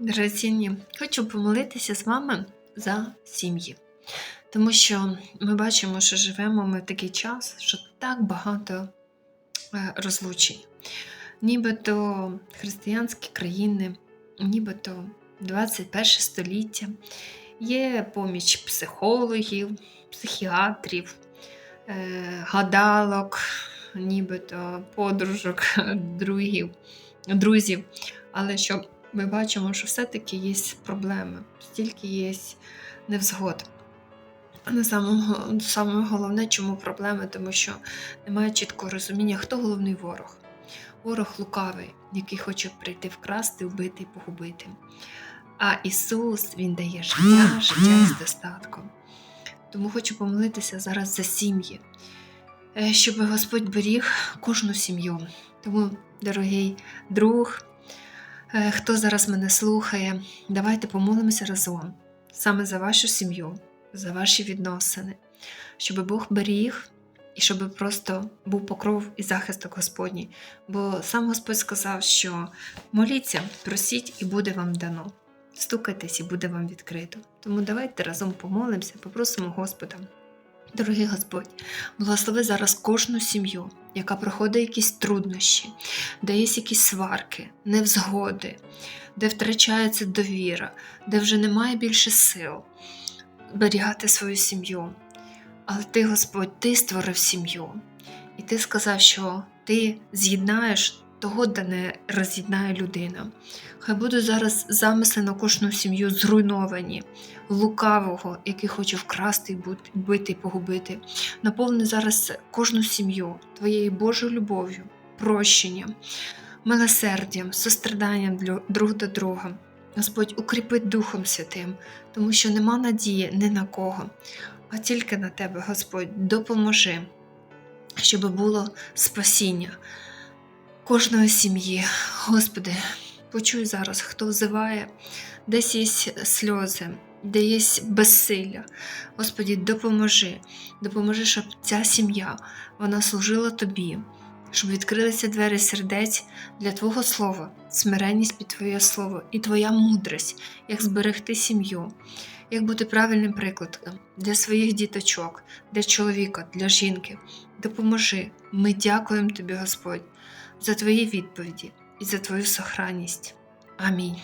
Дорогоцінні, хочу помолитися з вами за сім'ї. Тому що ми бачимо, що живемо ми в такий час, що так багато е, розлучень. Нібито християнські країни, нібито 21 століття, є поміч психологів, психіатрів, е, гадалок, нібито подружок, другів, друзів. Але що ми бачимо, що все-таки є проблеми, стільки є невзгод. Але саме, саме головне, чому проблеми, тому що немає чіткого розуміння, хто головний ворог. Ворог лукавий, який хоче прийти вкрасти, вбити і погубити. А Ісус Він дає життя, життя з достатком. Тому хочу помолитися зараз за сім'ї, е, щоб Господь беріг кожну сім'ю. Тому, дорогий друг, Хто зараз мене слухає, давайте помолимося разом саме за вашу сім'ю, за ваші відносини, щоб Бог беріг і щоб просто був покров і захисток Господній. Бо сам Господь сказав, що моліться, просіть, і буде вам дано. Стукайтесь, і буде вам відкрито. Тому давайте разом помолимося, попросимо Господа. Дорогий Господь, благослови зараз кожну сім'ю, яка проходить якісь труднощі, де є якісь сварки, невзгоди, де втрачається довіра, де вже немає більше сил берігати свою сім'ю. Але ти, Господь, ти створив сім'ю, і ти сказав, що ти з'єднаєш того, де не роз'єднає людина. Хай будуть зараз замисли на кожну сім'ю зруйновані, лукавого, який хоче вкрасти, бити погубити. Наповни зараз кожну сім'ю твоєю Божою любов'ю, прощенням, милосердям, состраданням друг до друга. Господь укріпи Духом Святим, тому що нема надії ні на кого, а тільки на тебе, Господь, допоможи, щоб було спасіння кожної сім'ї. Господи, почуй зараз, хто взиває, десь є сльози, де є безсилля. Господі, допоможи, допоможи, щоб ця сім'я вона служила тобі, щоб відкрилися двері сердець для Твого Слова, смиренність під Твоє Слово і Твоя мудрість, як зберегти сім'ю, як бути правильним прикладом для своїх діточок, для чоловіка, для жінки. Допоможи. Ми дякуємо Тобі, Господь, за Твої відповіді і за Твою сохранність. Амінь.